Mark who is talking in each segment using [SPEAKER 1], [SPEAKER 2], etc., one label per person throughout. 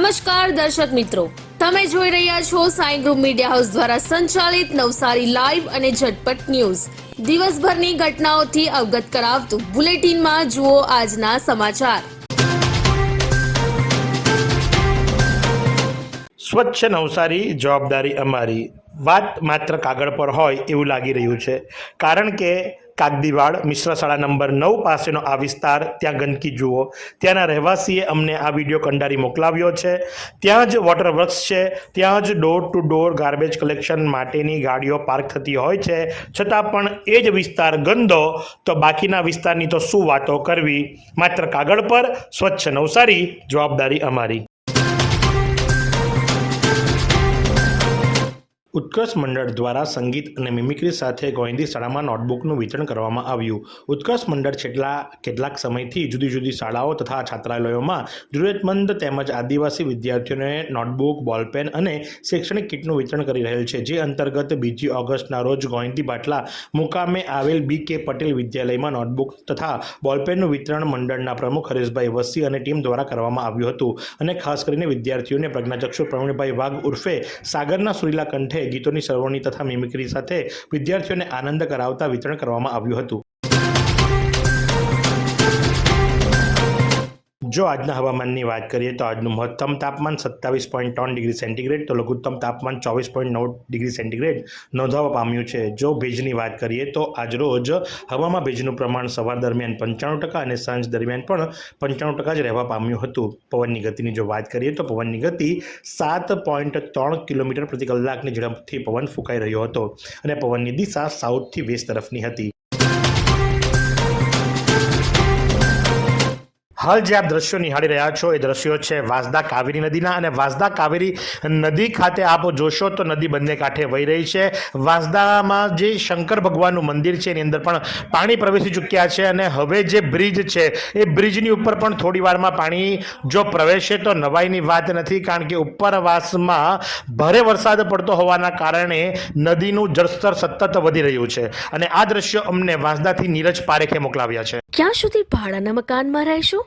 [SPEAKER 1] નમસ્કાર દર્શક મિત્રો. તમે જોઈ રહ્યા છો સાઈ ગ્રુપ મીડિયા હાઉસ દ્વારા સંચાલિત નવસારી લાઈવ અને ઝટપટ ન્યૂઝ. દિવસભરની ઘટનાઓથી અવગત કરાવતું બુલેટિનમાં જુઓ આજના સમાચાર.
[SPEAKER 2] સ્વચ્છ નવસારી જવાબદારી અમારી. વાત માત્ર કાગળ પર હોય એવું લાગી રહ્યું છે. કારણ કે કાગદીવાડ મિશ્ર શાળા નંબર નવ પાસેનો આ વિસ્તાર, ત્યાં ગંદકી જુઓ. ત્યાંના રહેવાસીએ અમને આ વીડિયો કંડારી મોકલાવ્યો છે. ત્યાં જ વોટર વર્ક્સ છે. ત્યાં જ door to door garbage collection માટેની ગાડીઓ પાર્ક થતી હોય છે. છતાં પણ એ જ વિસ્તાર ગંદો, તો બાકીના વિસ્તારની તો શું વાતો કરવી? માત્ર કાગળ પર? સ્વચ્છ નવસારી, જવાબદારી અમારી. ઉત્કર્ષ મંડળ દ્વારા સંગીત અને મિમિક્રી સાથે ગોવિંદી શાળામાં નોટબુકનું વિતરણ કરવામાં આવ્યું. ઉત્કર્ષ મંડળ છેલ્લા કેટલાક સમયથી જુદી જુદી શાળાઓ તથા છાત્રાલયોમાં જરૂરિયાતમંદ તેમજ આદિવાસી વિદ્યાર્થીઓને નોટબુક બોલપેન અને શૈક્ષણિક કિટનું વિતરણ કરી રહેલ છે. જે અંતર્ગત બીજી ઓગસ્ટના રોજ ગોવિંદી બાટલા મુકામે આવેલ બી કે પટેલ વિદ્યાલયમાં નોટબુક તથા બોલપેનનું વિતરણ મંડળના પ્રમુખ હરેશભાઈ વસ્સી અને ટીમ દ્વારા કરવામાં આવ્યું હતું. અને ખાસ કરીને વિદ્યાર્થીઓને પ્રજ્ઞાચક્ષુ પ્રવીણભાઈ વાઘ ઉર્ફે સાગરના સુરીલા કંઠે ગીતોની સરવણી તથા મિમિક્રી સાથે વિદ્યાર્થીઓને આનંદ કરાવતા વિતરણ કરવામાં આવ્યું હતું. જો આજના હવામાનની વાત કરીએ તો આજનું મહત્તમ તાપમાન સત્તાવીસ પોઈન્ટ ત્રણ ડિગ્રી સેન્ટીગ્રેડ, તો લઘુત્તમ તાપમાન ચોવીસ પોઈન્ટ નવ ડિગ્રી સેન્ટીગ્રેડ નોંધાવા પામ્યું છે. જો ભેજની વાત કરીએ તો આજરોજ હવામાં ભેજનું પ્રમાણ સવાર દરમિયાન પંચાણું ટકા અને સાંજ દરમિયાન પણ પંચાણું ટકા જ રહેવા પામ્યું હતું. પવનની ગતિની જો વાત કરીએ તો પવનની ગતિ સાત પોઈન્ટ ત્રણ કિલોમીટર પ્રતિ કલાકની ઝડપથી પવન ફૂંકાઈ રહ્યો હતો અને પવનની દિશા સાઉથથી વેસ્ટ તરફની હતી. હાલ જે આપ દ્રશ્યો નિહાળી રહ્યા છો, એ દ્રશ્યો છે વાંસદા કાવેરી નદીના અને વાંસદા કાવેરી નદી ખાતે આપ જોશો તો નદી બંને કાંઠે વહી રહી છે. વાંસદામાં જે શંકર ભગવાનનું મંદિર છે, એની અંદર પણ પાણી પ્રવેશી ચૂક્યા છે અને હવે જે બ્રિજ છે, એ બ્રિજની ઉપર પણ થોડી વારમાં પાણી જો પ્રવેશે તો નવાઈની વાત નથી, કારણ કે ઉપરવાસમાં ભારે વરસાદ પડતો હોવાના કારણે નદીનું જળસ્તર સતત વધી રહ્યું છે. અને આ દ્રશ્યો અમને વાંસદાથી નીરજ પારેખે મોકલાવ્યા છે.
[SPEAKER 1] ક્યાં સુધી ભાડાના મકાનમાં રહેશો?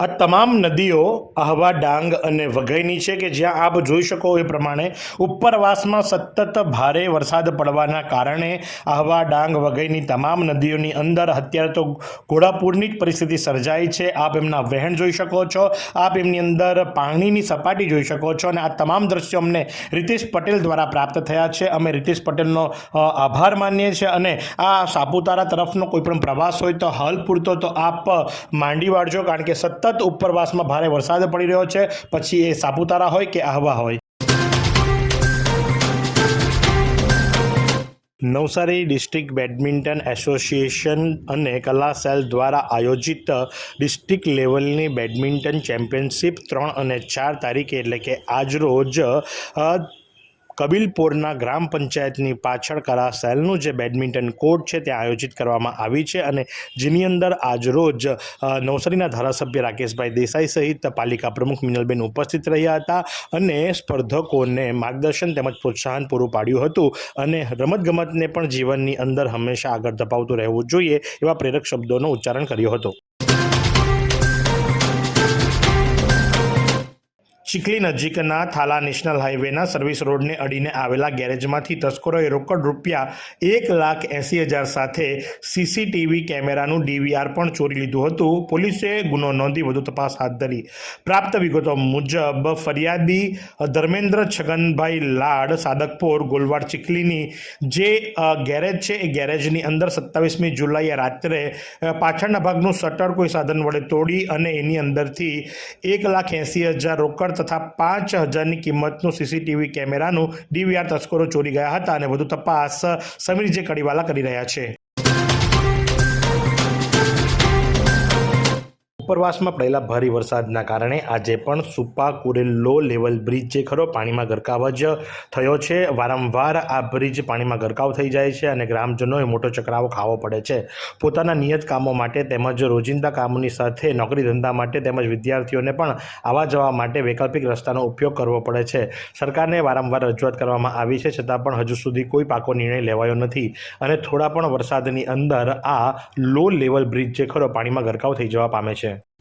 [SPEAKER 2] આ તમામ નદીઓ આહવા, ડાંગ અને વઘઈની છે કે જ્યાં આપ જોઈ શકો એ પ્રમાણે ઉપરવાસમાં સતત ભારે વરસાદ પડવાના કારણે આહવા, ડાંગ, વઘઈની તમામ નદીઓની અંદર અત્યારે તો ઘોડાપૂરની જ પરિસ્થિતિ સર્જાઈ છે. આપ એમના વહેણ જોઈ શકો છો. આપ એમની અંદર પાણીની સપાટી જોઈ શકો છો અને આ તમામ દ્રશ્યો અમને રીતેશ પટેલ દ્વારા પ્રાપ્ત થયા છે. અમે રીતેશ પટેલનો આભાર માનીએ છીએ અને આ સાપુતારા તરફનો કોઈ પણ પ્રવાસ હોય તો હાલ પૂરતો તો આપ માંડી વાળજો કારણ કે સતત ઉપરવાસમાં ભારે વરસાદ પડી રહ્યો છે. પછી એ સાપુતારા હોય કે આહવા હોય. નવસારી ડિસ્ટ્રિક્ટ બેડમિન્ટન એસોસિએશન અને કલા સેલ દ્વારા આયોજિત ડિસ્ટ્રિક્ટ લેવલની બેડમિન્ટન ચેમ્પિયનશિપ ત્રણ અને ચાર તારીખે એટલે કે આજરોજ કબીલપોરના ગ્રામ પંચાયતની પાછળ કલા સેલનું જે બેડમિન્ટન કોર્ટ છે, ત્યાં આયોજિત કરવામાં આવી છે અને જેની અંદર આજરોજ નવસારીના ધારાસભ્ય રાકેશભાઈ દેસાઈ સહિત પાલિકા પ્રમુખ મિનલબેન ઉપસ્થિત રહ્યા હતા અને સ્પર્ધકોને માર્ગદર્શન તેમજ પ્રોત્સાહન પૂરું પાડ્યું હતું અને રમતગમતને પણ જીવનની અંદર હંમેશા આગળ ધપાવતું રહેવું જોઈએ એવા પ્રેરક શબ્દોનો ઉચ્ચારણ કર્યો હતો. ચીખલી નજીકના થાલા નેશનલ હાઈવેના સર્વિસ રોડને અડીને આવેલા ગેરેજમાંથી તસ્કરોએ રોકડ રૂપિયા એક લાખ એંસી હજાર સાથે સીસીટીવી કેમેરાનું ડીવીઆર પણ ચોરી લીધું હતું. પોલીસે ગુનો નોંધી વધુ તપાસ હાથ ધરી. પ્રાપ્ત વિગતો મુજબ, ફરિયાદી ધર્મેન્દ્ર છગનભાઈ લાડ, સાદકપોર, ગોલવાડ ચીખલીની જે ગેરેજ છે એ ગેરેજની અંદર સત્તાવીસમી જુલાઈએ રાત્રે પાછળના ભાગનું શટર કોઈ સાધન વડે તોડી અને એની અંદરથી એક લાખ એંસી હજાર રોકડ તથા પાંચ હજારની કિંમતનું સીસીટીવી કેમેરાનું ડીવીઆર તસ્કરો ચોરી ગયા હતા અને વધુ તપાસ સમીર જે કડીવાલા કરી રહ્યા છે. ઉપરવાસમાં પડેલા ભારે વરસાદના કારણે આજે પણ Supa Kurel low level bridge જે ખરો પાણીમાં ગરકાવ જ થયો છે. વારંવાર આ બ્રિજ પાણીમાં ગરકાવ થઈ જાય છે અને ગ્રામજનોએ મોટો ચકરાવો ખાવો પડે છે. પોતાના નિયત કામો માટે તેમજ રોજિંદા કામોની સાથે નોકરી ધંધા માટે તેમજ વિદ્યાર્થીઓને પણ આવવા જવા માટે વૈકલ્પિક રસ્તાનો ઉપયોગ કરવો પડે છે. સરકારને વારંવાર રજૂઆત કરવામાં આવી છે, છતાં પણ હજુ સુધી કોઈ પાકો નિર્ણય લેવાયો નથી અને થોડા પણ વરસાદની અંદર આ લો લેવલ બ્રિજ જે ખરો પાણીમાં ગરકાવ થઈ જવા પામે છે.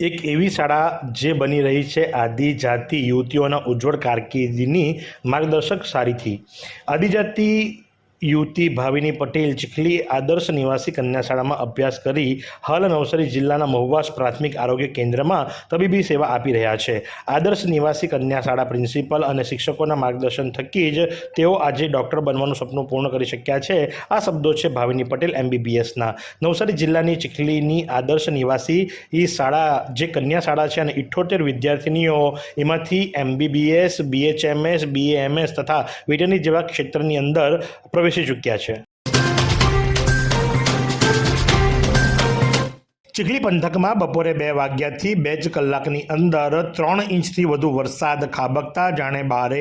[SPEAKER 2] એક એવી શાળા જે બની રહી છે આદિજાતિ યુવતીઓના ઉજ્જવળ કારકિર્દીની માર્ગદર્શક સારીથી. આદિજાતિ યુવતી ભાવિની પટેલ ચીખલી આદર્શ નિવાસી કન્યા શાળામાં અભ્યાસ કરી હાલ નવસારી જિલ્લાના મહુવાસ પ્રાથમિક આરોગ્ય કેન્દ્રમાં તબીબી સેવા આપી રહ્યા છે. આદર્શ નિવાસી કન્યા શાળા પ્રિન્સિપલ અને શિક્ષકોના માર્ગદર્શન થકી જ તેઓ આજે ડૉક્ટર બનવાનું સપનું પૂર્ણ કરી શક્યા છે. આ શબ્દો છે ભાવિની પટેલ એમબીબીએસના. નવસારી જિલ્લાની ચીખલીની આદર્શ નિવાસી શાળા જે કન્યા શાળા છે અને ઇઠ્ઠોતેર વિદ્યાર્થીનીઓ એમાંથી એમબીબીએસ, બીએચએમએસ બીએએમએસ તથા વેટરની જેવા ક્ષેત્રની અંદર પ્રવેશી ચૂક્યા છે ચીખલી પંથકમાં બપોરે બે વાગ્યાથી બે જ કલાકની અંદર ત્રણ ઇંચથી વધુ વરસાદ ખાબકતા, જાણે બારે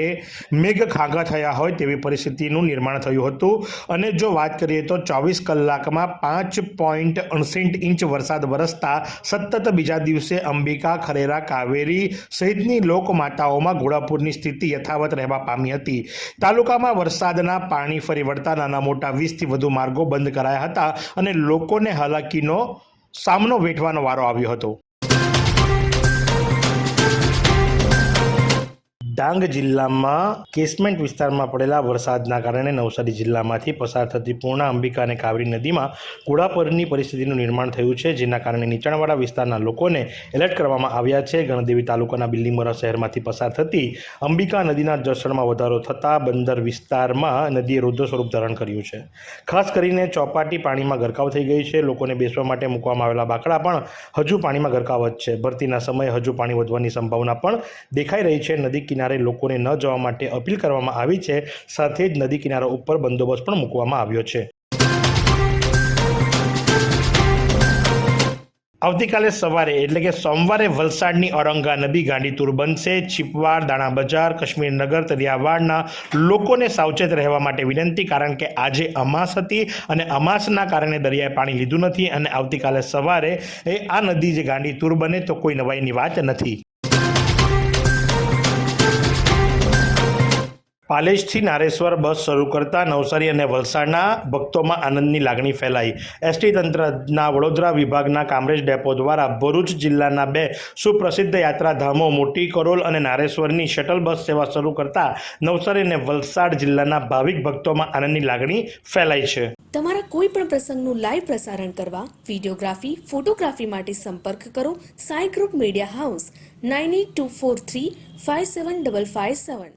[SPEAKER 2] મેઘ ખાંગા થયા હોય તેવી પરિસ્થિતિનું નિર્માણ થયું હતું. અને જો વાત કરીએ તો ચોવીસ કલાકમાં પાંચ પોઈન્ટ અણસઠ ઇંચ વરસાદ વરસતા સતત બીજા દિવસે અંબિકા, ખરેરા, કાવેરી સહિતની લોકમાતાઓમાં ઘોડાપુરની સ્થિતિ યથાવત રહેવા પામી હતી. તાલુકામાં વરસાદના પાણી ફરી વળતા નાના મોટા વીસથી વધુ માર્ગો બંધ કરાયા હતા અને લોકોને હાલાકીનો સામનો વેઠવાનો વારો આવ્યો હતો. ડાંગ જિલ્લામાં કેસમેન્ટ વિસ્તારમાં પડેલા વરસાદના કારણે નવસારી જિલ્લામાંથી પસાર થતી પૂર્ણા અંબિકા અને કાવરી નદીમાં ઘોડાપરની પરિસ્થિતિનું નિર્માણ થયું છે, જેના કારણે નીચાણવાળા વિસ્તારના લોકોને એલર્ટ કરવામાં આવ્યા છે. ગણદેવી તાલુકાના બિલ્લીમોરા શહેરમાંથી પસાર થતી અંબિકા નદીના જળસ્તરમાં વધારો થતાં બંદર વિસ્તારમાં નદીએ રુદ્ર સ્વરૂપ ધારણ કર્યું છે. ખાસ કરીને ચોપાટી પાણીમાં ગરકાવ થઈ ગઈ છે. લોકોને બેસવા માટે મૂકવામાં આવેલા બાકડા પણ હજુ પાણીમાં ગરકાવ જ છે. ભરતીના સમયે હજુ પાણી વધવાની સંભાવના પણ દેખાઈ રહી છે. નદી કિનારે લોકોને ન જવા માટે અપીલ કરવામાં આવી છે. સાથે જ નદી કિનારા ઉપર બંદોબસ્ત પણ મૂકવામાં આવ્યો છે. આવતીકાલે સવારે, એટલે કે સોમવારે, વલસાડની ઔરંગા નદી ગાંડીતુર બનશે. છીપવાડ દાણા બજાર કાશ્મીરનગર તરિયાવાડના લોકોને સાવચેત રહેવા માટે વિનંતી, કારણ કે આજે અમાસ હતી અને અમાસના કારણે દરિયાએ પાણી લીધું નથી અને આવતીકાલે સવારે એ આ નદી જે ગાંડીતુર બને તો કોઈ નવાઈની વાત નથી. પાલેજથી નારેશ્વર બસ શરૂ કરતા નવસારી અને વલસાડના ભક્તોમાં આનંદની લાગણી ફેલાઈ. એસટી તંત્રના વડોદરા વિભાગના કામરેજ ડેપો દ્વારા ભરૂચ જિલ્લાના બે સુપ્રસિદ્ધ યાત્રાધામો મોટી કરોલ અને નારેશ્વરની શટલ બસ સેવા શરૂ કરતા નવસારી અને વલસાડ જિલ્લાના ભાવિક ભક્તોમાં આનંદની લાગણી ફેલાઈ છે.
[SPEAKER 1] તમારા કોઈ પણ પ્રસંગનું લાઈવ પ્રસારણ કરવા વિડીયોગ્રાફી, ફોટોગ્રાફી માટે સંપર્ક કરો Sai group media house, nine eight two four three five seven double five seven.